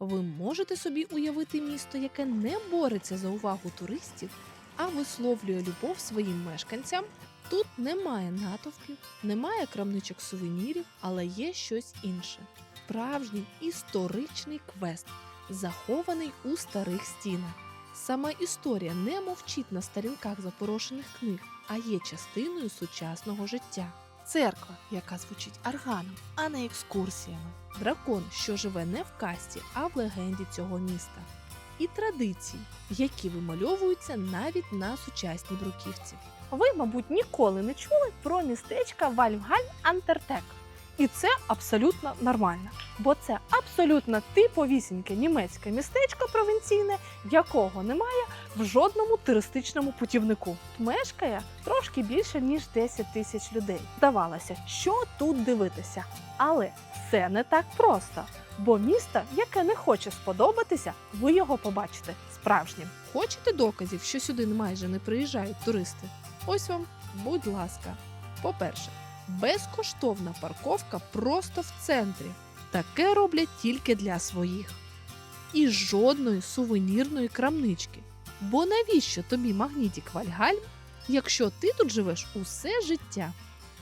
ви можете собі уявити місто, яке не бореться за увагу туристів, а висловлює любов своїм мешканцям. Тут немає натовпів, немає крамничок сувенірів, але є щось інше. Справжній історичний квест, захований у старих стінах. Сама історія не мовчить на сторінках запорошених книг, а є частиною сучасного життя. Церква, яка звучить арганом, а не екскурсіями. Дракон, що живе не в касті, а в легенді цього міста. І традиції, які вимальовуються навіть на сучасній бруківці. Ви, мабуть, ніколи не чули про містечка Вальфгальм Антертек. І це абсолютно нормально, бо це абсолютно типовісіньке німецьке містечко провінційне, якого немає в жодному туристичному путівнику. Мешкає трошки більше ніж 10 тисяч людей. Здавалося, що тут дивитися, але це не так просто. Бо місто, яке не хоче сподобатися, ви його побачите справжнім. Хочете доказів, що сюди майже не приїжджають туристи? Ось вам, будь ласка. По-перше, безкоштовна парковка просто в центрі. Таке роблять тільки для своїх. І жодної сувенірної крамнички. Бо навіщо тобі магнітік Вальгальм, якщо ти тут живеш усе життя?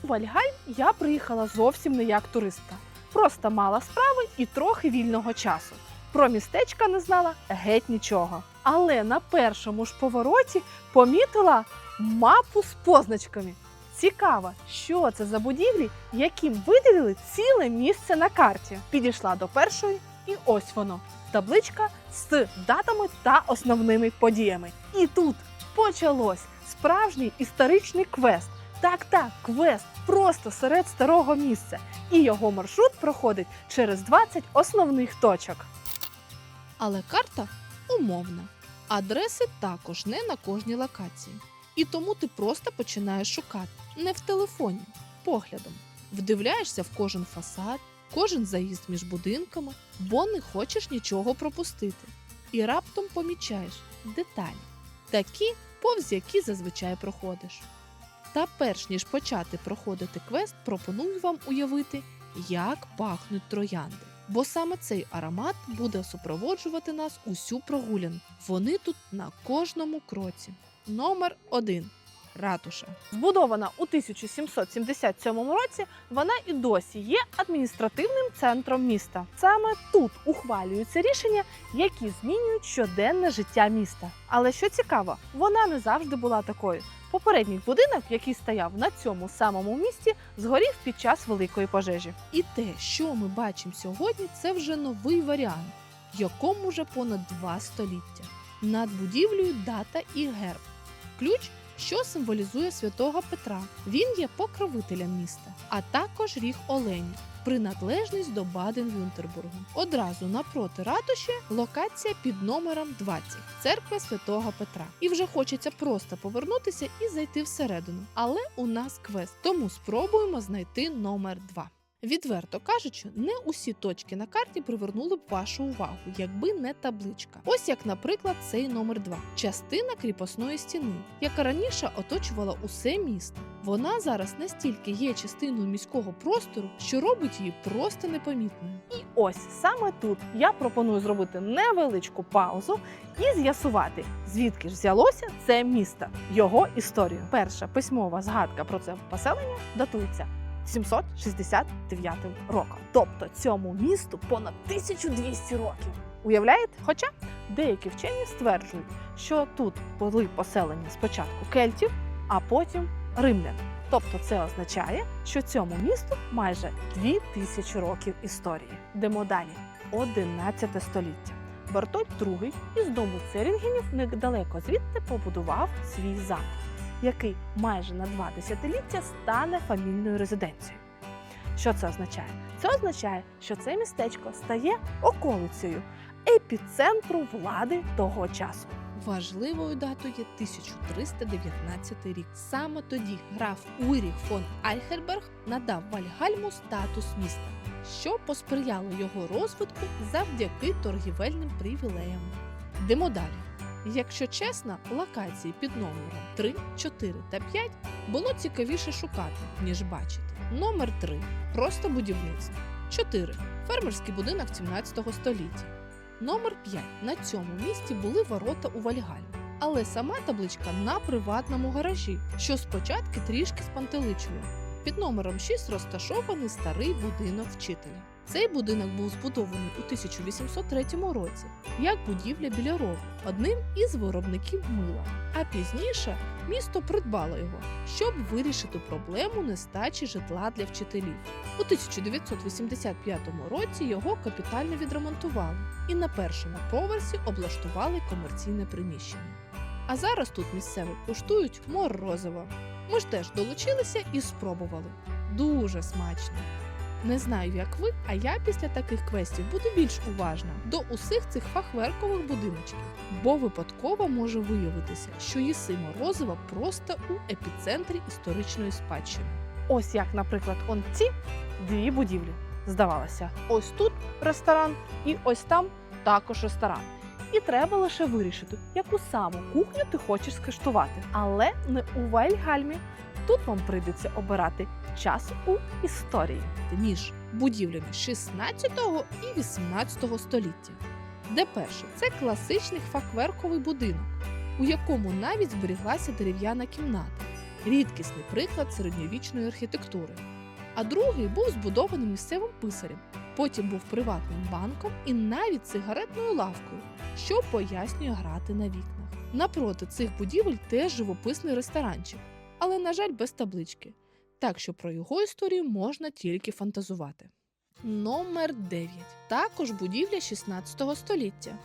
У Вальгальм я приїхала зовсім не як туристка. Просто мала справи і трохи вільного часу. Про містечка не знала геть нічого. Але на першому ж повороті помітила мапу з позначками. Цікаво, що це за будівлі, яким виділили ціле місце на карті. Підійшла до першої, і ось воно. Табличка з датами та основними подіями. І тут почалось справжній історичний квест. Так, так, квест просто серед старого місця. І його маршрут проходить через 20 основних точок. Але карта умовна. Адреси також не на кожній локації. І тому ти просто починаєш шукати не в телефоні, поглядом. Вдивляєшся в кожен фасад, кожен заїзд між будинками, бо не хочеш нічого пропустити. І раптом помічаєш деталі, такі, повз які зазвичай проходиш. Та перш ніж почати проходити квест, пропоную вам уявити, як пахнуть троянди. Бо саме цей аромат буде супроводжувати нас усю прогулянку. Вони тут на кожному кроці. Номер 1. Ратуша. Збудована у 1777 році, вона і досі є адміністративним центром міста. Саме тут ухвалюються рішення, які змінюють щоденне життя міста. Але що цікаво, вона не завжди була такою. Попередній будинок, який стояв на цьому самому місці, згорів під час великої пожежі. І те, що ми бачимо сьогодні, це вже новий варіант, якому вже понад два століття. Над будівлею дата і герб. Ключ, що символізує святого Петра. Він є покровителем міста, а також ріг оленів. Приналежність до Баден-Вюнтербургу. Одразу напроти ратуші локація під номером 20 церква святого Петра. І вже хочеться просто повернутися і зайти всередину. Але у нас квест, тому спробуємо знайти номер 2. Відверто кажучи, не усі точки на карті привернули б вашу увагу, якби не табличка. Ось як, наприклад, цей номер 2 частина кріпосної стіни, яка раніше оточувала усе місто. Вона зараз настільки є частиною міського простору, що робить її просто непомітною. І ось саме тут я пропоную зробити невеличку паузу і з'ясувати, звідки ж взялося це місто, його історію. Перша письмова згадка про це поселення датується 769 роком. Тобто цьому місту понад 1200 років. Уявляєте? Хоча деякі вчені стверджують, що тут були поселені спочатку кельтів, а потім римлян. Тобто це означає, що цьому місту майже 2000 років історії. Йдемо далі. 11 століття. Бартольд II із дому Церінгенів недалеко звідти побудував свій замок, який майже на два десятиліття стане фамільною резиденцією. Що це означає? Це означає, що це містечко стає околицею, епіцентру влади того часу. Важливою датою є 1319 рік. Саме тоді граф Уріх фон Альхерберг надав Вальгальму статус міста, що посприяло його розвитку завдяки торгівельним привілеям. Йдемо далі. Якщо чесно, локації під номером 3, 4 та 5 було цікавіше шукати, ніж бачити. Номер 3 просто будівництво. 4 фермерський будинок 17 століття. Номер 5. На цьому місці були ворота у Вальгаль. Але сама табличка на приватному гаражі, що спочатку трішки спантеличує. Під номером 6 розташований старий будинок вчителя. Цей будинок був збудований у 1803 році як будівля біля рову, одним із виробників мила. А пізніше місто придбало його, щоб вирішити проблему нестачі житла для вчителів. У 1985 році його капітально відремонтували і на першому поверсі облаштували комерційне приміщення. А зараз тут місцеві куштують морозиво. Ми ж теж долучилися і спробували. Дуже смачно. Не знаю, як ви, а я після таких квестів буду більш уважна до усіх цих фахверкових будиночків, бо випадково може виявитися, що їси морозива просто у епіцентрі історичної спадщини. Ось як, наприклад, он ці дві будівлі. Здавалося, ось тут ресторан, і ось там також ресторан. І треба лише вирішити, яку саму кухню ти хочеш скуштувати. Але не у Вальгальмі. Тут вам прийдеться обирати час у історії. між будівлями 16 і 18 століття. Де перший це класичний фахверковий будинок, у якому навіть зберіглася дерев'яна кімната, рідкісний приклад середньовічної архітектури. А другий був збудований місцевим писарем, потім був приватним банком і навіть сигаретною лавкою, що пояснює грати на вікнах. Напроти цих будівель теж живописний ресторанчик, але, на жаль, без таблички так що про його історію можна тільки фантазувати. Номер 9. Також будівля 16 століття.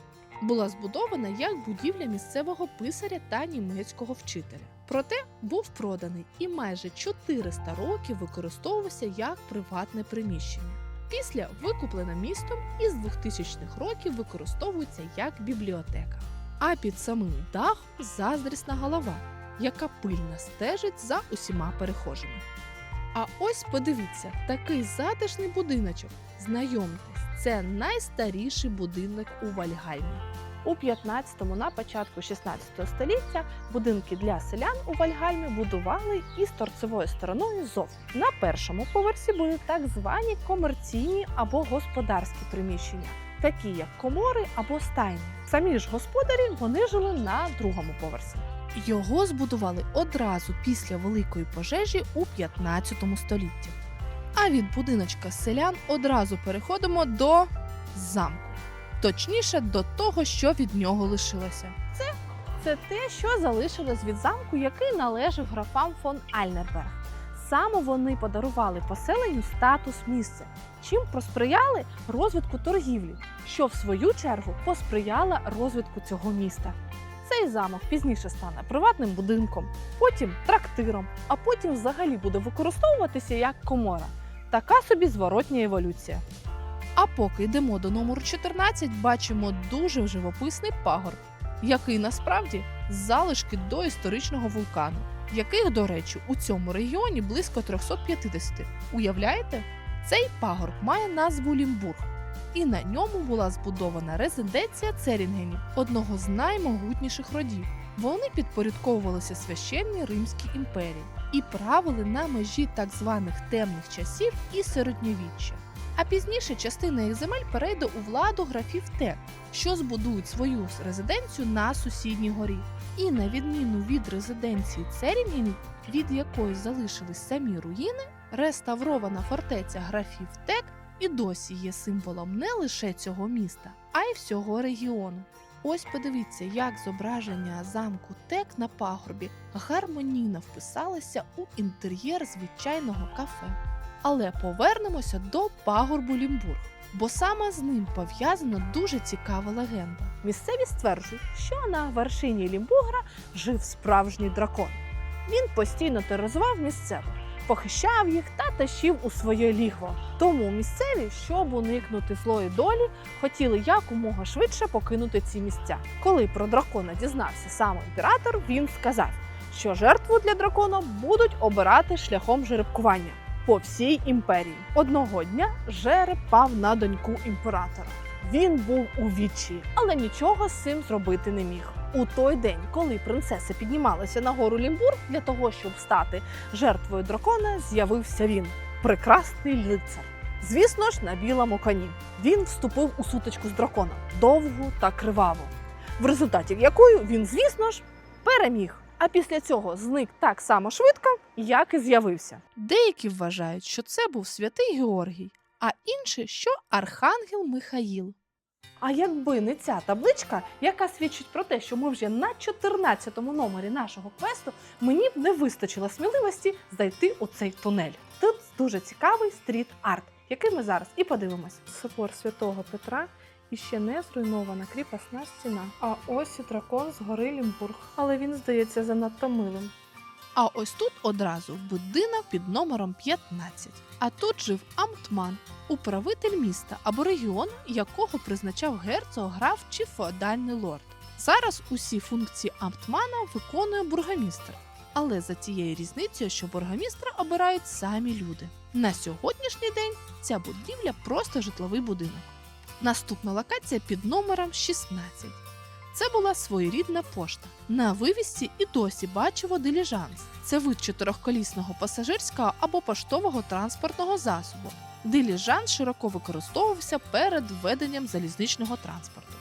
Була збудована як будівля місцевого писаря та німецького вчителя. Проте був проданий і майже 400 років використовувався як приватне приміщення. Після викуплена містом і з 2000-х років використовується як бібліотека. А під самим дахом заздрісна голова, яка пильно стежить за усіма перехожими. А ось подивіться, такий затишний будиночок. Знайомтесь, це найстаріший будинок у Вальгальмі. У 15-му на початку 16 століття будинки для селян у Вальгальмі будували із торцевою стороною зовні. На першому поверсі були так звані комерційні або господарські приміщення, такі як комори або стайні. Самі ж господарі вони жили на другому поверсі. Його збудували одразу після великої пожежі у 15 столітті. А від будиночка селян одразу переходимо до замку, точніше до того, що від нього лишилося. Це те, що залишилось від замку, який належав графам фон Альнерберг. Саме вони подарували поселенню статус місця, чим посприяли розвитку торгівлі, що в свою чергу посприяло розвитку цього міста. Цей замок пізніше стане приватним будинком, потім трактиром, а потім взагалі буде використовуватися як комора. Така собі зворотня еволюція. А поки йдемо до номеру 14, бачимо дуже живописний пагорб, який насправді залишки до історичного вулкану, яких, до речі, у цьому регіоні близько 350. Уявляєте? Цей пагорб має назву Лімбург, і на ньому була збудована резиденція Церінгенів, одного з наймогутніших родів. Вони підпорядковувалися священній Римській імперії і правили на межі так званих темних часів і середньовіччя. А пізніше частина їх земель перейде у владу графів Тек, що збудують свою резиденцію на сусідній горі. І на відміну від резиденції Церінгенів, від якої залишились самі руїни, реставрована фортеця графів Тек і досі є символом не лише цього міста, а й всього регіону. Ось подивіться, як зображення замку Тек на пагорбі гармонійно вписалося у інтер'єр звичайного кафе. Але повернемося до пагорбу Лімбург, бо саме з ним пов'язана дуже цікава легенда. Місцеві стверджують, що на вершині Лімбугра жив справжній дракон. Він постійно тероризував місцевих, похищав їх та тащив у своє лігво. Тому місцеві, щоб уникнути злої долі, хотіли якомога швидше покинути ці місця. Коли про дракона дізнався сам імператор, він сказав, що жертву для дракона будуть обирати шляхом жеребкування по всій імперії. Одного дня жереб пав на доньку імператора. Він був у відчаї, але нічого з цим зробити не міг. У той день, коли принцеса піднімалася на гору Лімбург для того, щоб стати жертвою дракона, з'явився він прекрасний лицар. Звісно ж, на білому коні. Він вступив у сутичку з драконом довгу та криваву, в результаті якою він, звісно ж, переміг. А після цього зник так само швидко, як і з'явився. Деякі вважають, що це був святий Георгій, а інші, що архангел Михаїл. А якби не ця табличка, яка свідчить про те, що ми вже на 14-му номері нашого квесту, мені б не вистачило сміливості зайти у цей тунель. Тут дуже цікавий стріт-арт, який ми зараз і подивимось. Собор святого Петра і ще не зруйнована кріпосна стіна. А ось і дракон з гори Лімбург. Але він здається занадто милим. А ось тут одразу будинок під номером 15. А тут жив амтман, управитель міста або регіону, якого призначав герцог, граф чи феодальний лорд. Зараз усі функції амтмана виконує бургомістр. Але за тією різницею, що бургомістра обирають самі люди. На сьогоднішній день ця будівля просто житловий будинок. Наступна локація під номером 16. Це була своєрідна пошта. На вивісці і досі бачимо диліжанс. Це вид чотирьохколісного пасажирського або поштового транспортного засобу. Диліжанс широко використовувався перед введенням залізничного транспорту.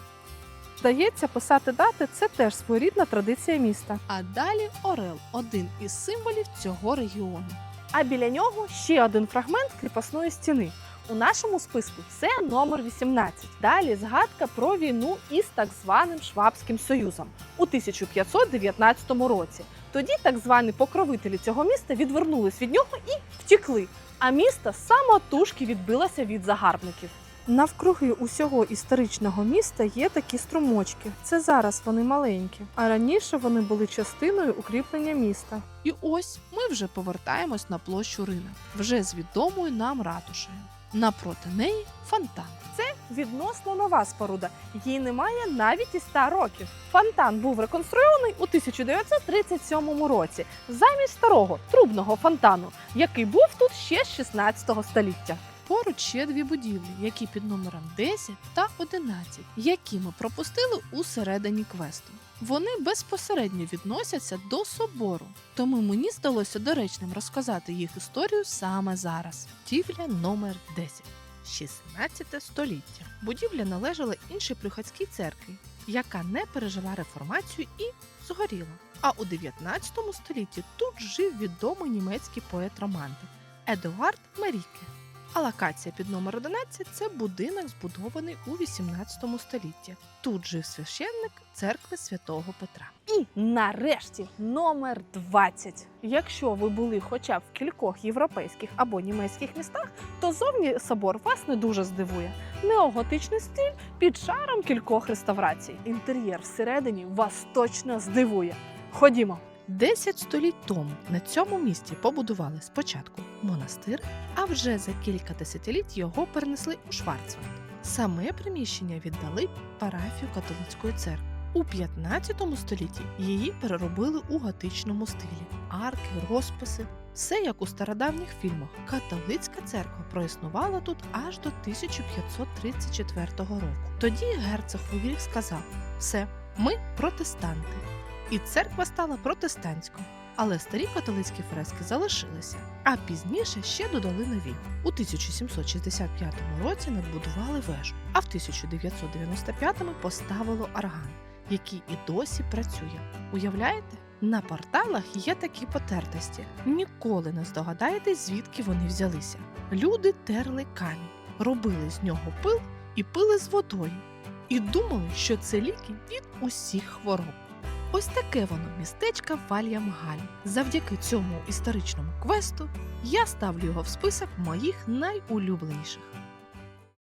Здається, писати дати це теж своєрідна традиція міста. А далі Орел один із символів цього регіону. А біля нього ще один фрагмент кріпосної стіни. У нашому списку це номер 18. Далі згадка про війну із так званим Швабським Союзом у 1519 році. Тоді так звані покровителі цього міста відвернулись від нього і втікли. А місто самотужки відбилося від загарбників. Навкруги усього історичного міста є такі струмочки. Це зараз вони маленькі, а раніше вони були частиною укріплення міста. І ось ми вже повертаємось на площу ринок, вже з відомою нам ратушею. Напроти неї фонтан. Це відносно нова споруда. Їй немає навіть і 100 років. Фонтан був реконструйований у 1937 році замість старого трубного фонтану, який був тут ще з 16 століття. Поруч ще дві будівлі, які під номером 10 та 11, які ми пропустили у середині квесту. Вони безпосередньо відносяться до собору, тому мені здалося доречним розказати їх історію саме зараз. Будівля номер 10. 16 століття. Будівля належала іншій приходській церкві, яка не пережила реформацію і згоріла. А у 19 столітті тут жив відомий німецький поет-романтик Едуард Меріке. А локація під номер 11 це будинок, збудований у 18 столітті. Тут жив священник церкви святого Петра. І нарешті номер 20. Якщо ви були хоча б в кількох європейських або німецьких містах, то зовні собор вас не дуже здивує. Неоготичний стиль під шаром кількох реставрацій. Інтер'єр всередині вас точно здивує. Ходімо. 10 століть тому на цьому місці побудували спочатку монастир, а вже за кілька десятиліть його перенесли у Шварцвальд. Саме приміщення віддали парафію католицької церкви. У 15 столітті її переробили у готичному стилі: арки, розписи, все як у стародавніх фільмах. Католицька церква проіснувала тут аж до 1534 року. Тоді герцог Фугріх сказав: все, ми протестанти. І церква стала протестантською. Але старі католицькі фрески залишилися, а пізніше ще додали нові. У 1765 році надбудували вежу, а в 1995-му поставили орган, який і досі працює. Уявляєте? На порталах є такі потертості. Ніколи не здогадаєтесь, звідки вони взялися. Люди терли камінь, робили з нього пил і пили з водою. І думали, що це ліки від усіх хвороб. Ось таке воно містечко Вальямгаль. Завдяки цьому історичному квесту я ставлю його в список моїх найулюбленіших.